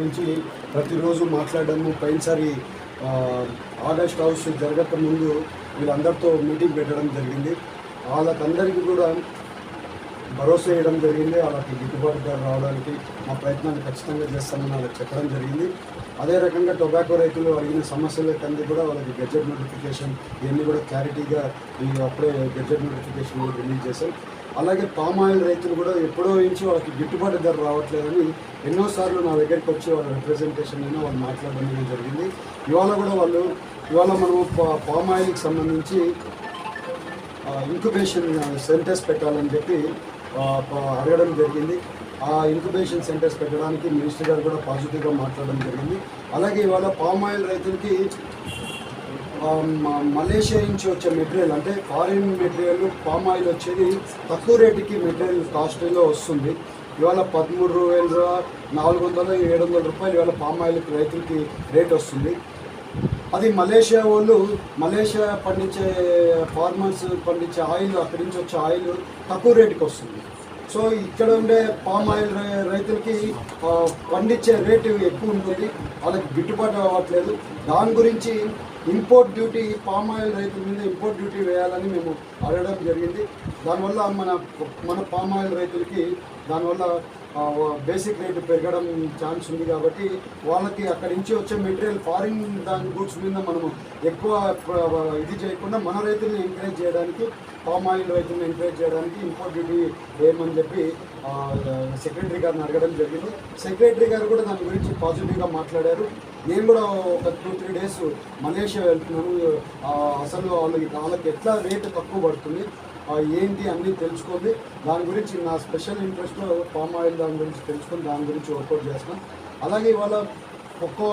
గురించి ప్రతిరోజు మాట్లాడడము. పోయినసారి ఆగస్ట్ హౌస్ జరగక ముందు వీళ్ళందరితో మీటింగ్ పెట్టడం జరిగింది. వాళ్ళకందరికీ కూడా భరోసా వేయడం జరిగింది. వాళ్ళకి గిట్టుబాటు ధర రావడానికి మా ప్రయత్నాన్ని ఖచ్చితంగా చేస్తామని వాళ్ళకి చెప్పడం జరిగింది. అదే రకంగా టొబాకో రైతులు అడిగిన సమస్యల కంది కూడా వాళ్ళకి గెజెట్ నోటిఫికేషన్ ఇవన్నీ కూడా క్లారిటీగా ఈ అప్పుడే గెజెట్ నోటిఫికేషన్ కూడా రిలీజ్ చేశాం. అలాగే పామ్ ఆయిల్ రైతులు కూడా ఎప్పుడో నుంచి వాళ్ళకి గిట్టుబాటు ధర రావట్లేదని ఎన్నోసార్లు నా దగ్గరికి వచ్చి వాళ్ళ రిప్రజెంటేషన్ అయినా వాళ్ళు మాట్లాడడం జరిగింది. ఇవాళ కూడా వాళ్ళు ఇవాళ మనము పా- పామ్ ఆయిల్కి సంబంధించి ఇంక్యుబేషన్ సెంటర్స్ పెట్టాలని చెప్పి అడగడం జరిగింది. ఆ ఇంక్యుబేషన్ సెంటర్స్ పెట్టడానికి మినిస్టర్ గారు కూడా పాజిటివ్గా మాట్లాడడం జరిగింది. అలాగే ఇవాళ పామ్ ఆయిల్ రైతులకి మలేషియా నుంచి వచ్చే మెటీరియల్ అంటే ఫారిన్ మెటీరియల్ పామ్ ఆయిల్ వచ్చేది తక్కువ రేటుకి మెటీరియల్ కాస్ట్లో వస్తుంది. ఇవాళ పదమూడు వేల నాలుగు వందల ఏడు వందల రూపాయలు ఇవాళ పామ్ ఆయిల్కి రైతులకి రేట్ వస్తుంది. అది మలేషియా వాళ్ళు మలేషియా పండించే ఫార్మర్స్ పండించే ఆయిల్ అక్కడి నుంచి వచ్చే ఆయిల్ తక్కువ రేటుకి వస్తుంది. సో ఇక్కడ ఉండే పామ్ ఆయిల్ రైతులకి పండించే రేటు ఎక్కువ ఉంటుంది. వాళ్ళకి గిట్టుబాటు అవ్వట్లేదు. దాని గురించి ఇంపోర్ట్ డ్యూటీ పామ్ ఆయిల్ రైతుల మీద ఇంపోర్ట్ డ్యూటీ వేయాలని మేము అడగడం జరిగింది. దానివల్ల మన మన పామ్ ఆయిల్ రైతులకి దానివల్ల బేసిక్ రేటు పెరగడం ఛాన్స్ ఉంది కాబట్టి వాళ్ళకి అక్కడి నుంచి వచ్చే మెటీరియల్ ఫారిన్ దాని గూడ్స్ మీద మనము ఎక్కువ ఇది చేయకుండా మన రైతులను ఎంకరేజ్ చేయడానికి పామ్ ఆయిల్ రైతులను ఎంకరేజ్ చేయడానికి ఇంపోర్ట్ డ్యూటీ వేయమని చెప్పి సెక్రటరీ గారిని అడగడం జరిగింది. సెక్రటరీ గారు కూడా దాని గురించి పాజిటివ్గా మాట్లాడారు. నేను కూడా ఒక టూ త్రీ డేస్ మలేషియా వెళ్తున్నాను. అసలు వాళ్ళకి వాళ్ళకి ఎట్లా రేటు తక్కువ పడుతుంది? ఏంటి అన్నీ తెలుసుకోండి దాని గురించి నా స్పెషల్ ఇంట్రెస్ట్ పామ్ ఆయిల్ దాని గురించి తెలుసుకొని దాని గురించి వర్కౌట్ చేస్తున్నాం అలాగే ఇవాళ ఒక్కో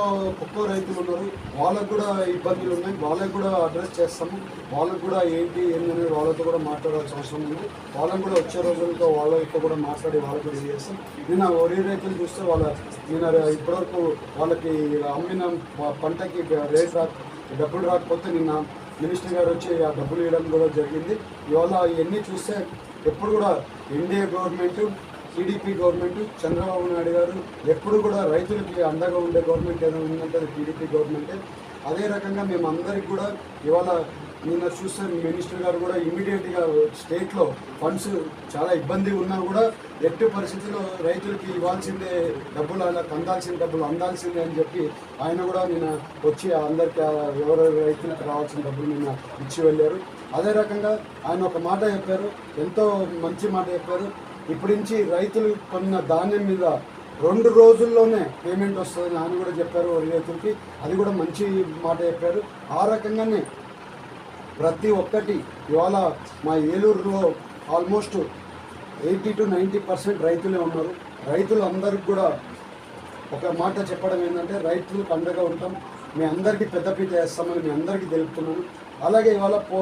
ఒక్కో రైతులు ఉన్నారు. వాళ్ళకు కూడా ఇబ్బందులు ఉన్నాయి. వాళ్ళకి కూడా అడ్రస్ చేస్తాము. వాళ్ళకు కూడా ఏంటి ఏంటి అనేది వాళ్ళతో కూడా మాట్లాడాల్సిన అవసరం ఉంది. వాళ్ళకు కూడా వచ్చే రోజులతో వాళ్ళతో కూడా మాట్లాడి వాళ్ళకి కూడా చేస్తాం నేను ఒరే రైతులు చూస్తే వాళ్ళ నేను ఇప్పటివరకు వాళ్ళకి అమ్మిన పంటకి రేట్ రా డబ్బులు రాకపోతే నిన్న మినిస్టర్ గారు వచ్చి ఆ డబ్బులు ఇవ్వడం కూడా జరిగింది. ఇవాళ ఇవన్నీ చూస్తే ఎప్పుడు కూడా NDA government TDP government Chandrababu Naidu garu ఎప్పుడు కూడా రైతులకి అండగా ఉండే గవర్నమెంట్ ఏదైనా ఉందంటే అది టీడీపీ గవర్నమెంటే అదే రకంగా మేము అందరికి కూడా ఇవాళ నిన్న చూస్తే మినిస్టర్ గారు కూడా ఇమీడియట్గా స్టేట్లో ఫండ్స్ చాలా ఇబ్బంది ఉన్నా కూడా ఎట్టి పరిస్థితుల్లో రైతులకి ఇవ్వాల్సిందే డబ్బులు అలా అందాల్సిన డబ్బులు అందాల్సిందే అని చెప్పి ఆయన కూడా నిన్న వచ్చి అందరికి ఎవరెవరు రైతులకు రావాల్సిన డబ్బులు నిన్న ఇచ్చి వెళ్ళారు. అదే రకంగా ఆయన ఒక మాట చెప్పారు ఎంతో మంచి మాట చెప్పారు. ఇప్పటి నుంచి రైతులు కొన్న ధాన్యం మీద రెండు రోజుల్లోనే పేమెంట్ వస్తుందని ఆయన కూడా చెప్పారు వరి రైతులకి. అది కూడా మంచి మాట చెప్పారు. ఆ రకంగానే ప్రతి ఒక్కటి ఇవాళ మా ఏలూరులో almost eighty to ninety percent రైతులే ఉన్నారు. రైతులందరికి కూడా ఒక మాట చెప్పడం ఏంటంటే రైతులు పండగ ఉంటాం. మీ అందరికీ పెద్దపీట వేస్తామని మీ అందరికీ తెలుపుతున్నాను. అలాగే ఇవాళ పో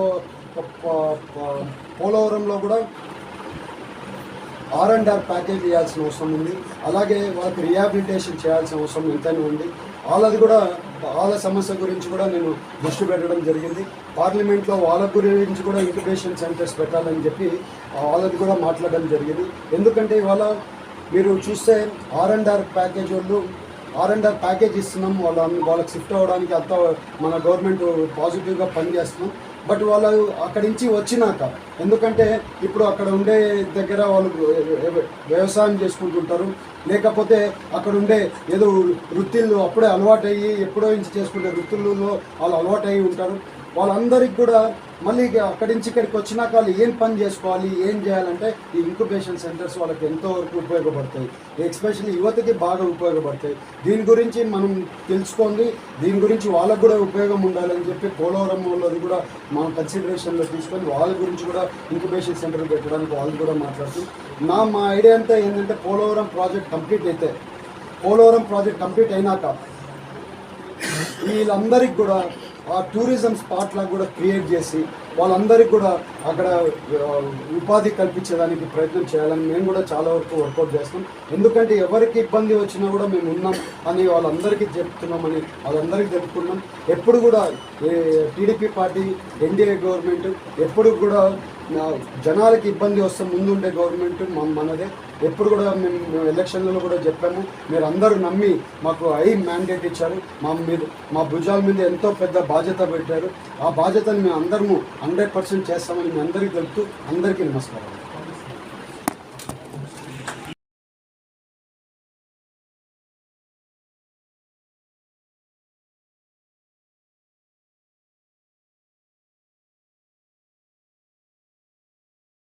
పోలవరంలో కూడా ఆర్ అండ్ ఆర్ ప్యాకేజ్ ఇవ్వాల్సిన అవసరం ఉంది. అలాగే వాళ్ళకి రిహాబిలిటేషన్ చేయాల్సిన అవసరం ఎంతైనా ఉంది. వాళ్ళది కూడా వాళ్ళ సమస్య గురించి కూడా నేను దృష్టి పెట్టడం జరిగింది. పార్లమెంట్లో వాళ్ళ గురించి కూడా ఇంక్యుబేషన్ సెంటర్స్ పెట్టాలని చెప్పి వాళ్ళది కూడా మాట్లాడడం జరిగింది. ఎందుకంటే ఇవాళ మీరు చూస్తే ఆర్ అండ్ ఆర్ ప్యాకేజ్ వాళ్ళు ఆర్ అండ్ ఆర్ ప్యాకేజ్ ఇస్తున్నాం. వాళ్ళ వాళ్ళకి షిఫ్ట్ అవ్వడానికి అంత మన గవర్నమెంట్ పాజిటివ్గా పనిచేస్తున్నాం. బట్ వాళ్ళు అక్కడి నుంచి వచ్చినాక ఎందుకంటే ఇప్పుడు అక్కడ ఉండే దగ్గర వాళ్ళు వ్యవసాయం చేసుకుంటుంటారు. లేకపోతే అక్కడ ఉండే ఏదో వృత్తిల్లో అప్పుడే అలవాటు అయ్యి ఎప్పుడో నుంచి చేసుకునే వృత్తుల్లో వాళ్ళు అలవాటు అయ్యి ఉంటారు. వాళ్ళందరికీ కూడా మళ్ళీ ఇక అక్కడి నుంచి ఇక్కడికి వచ్చినాక వాళ్ళు ఏం పని చేసుకోవాలి ఏం చేయాలంటే ఈ ఇంక్యుబేషన్ సెంటర్స్ వాళ్ళకి ఎంతో వరకు ఉపయోగపడతాయి. ఎక్స్పెషల్లీ యువతకి బాగా ఉపయోగపడతాయి. దీని గురించి మనం తెలుసుకోండి. దీని గురించి వాళ్ళకు కూడా ఉపయోగం ఉండాలని చెప్పి పోలవరం వాళ్ళది కూడా మనం కన్సిడరేషన్లో తీసుకొని వాళ్ళ గురించి కూడా ఇంక్యుబేషన్ సెంటర్ పెట్టడానికి వాళ్ళు కూడా మాట్లాడుతూ నా మా ఐడియా అంతా ఏంటంటే పోలవరం ప్రాజెక్ట్ కంప్లీట్ అయితే పోలవరం ప్రాజెక్ట్ కంప్లీట్ అయినాక వీళ్ళందరికీ కూడా ఆ టూరిజం స్పాట్ లాగా కూడా క్రియేట్ చేసి వాళ్ళందరికీ కూడా అక్కడ ఉపాధి కల్పించడానికి ప్రయత్నం చేయాలని మేము కూడా చాలా వరకు వర్కౌట్ చేస్తాం. ఎందుకంటే ఎవరికి ఇబ్బంది వచ్చినా కూడా మేము ఉన్నాం అని వాళ్ళందరికీ చెప్తున్నామని వాళ్ళందరికీ చెప్పుకున్నాం ఎప్పుడు కూడా టీడీపీ పార్టీ ఎన్డీఏ గవర్నమెంట్ ఎప్పుడు కూడా జనాలకి ఇబ్బంది వస్తే ముందుండే గవర్నమెంట్ మనదే. ఎప్పుడు కూడా మేము మేము ఎలక్షన్లలో కూడా చెప్పాము. మీరు అందరూ నమ్మి మాకు ఐ మ్యాండేట్ ఇచ్చారు. మా మీద మా భుజాల మీద ఎంతో పెద్ద బాధ్యత పెట్టారు. ఆ బాధ్యతను మేము అందరము హండ్రెడ్ పర్సెంట్ చేస్తామని మీ అందరికీ తెలుపుతూ అందరికీ నమస్కారం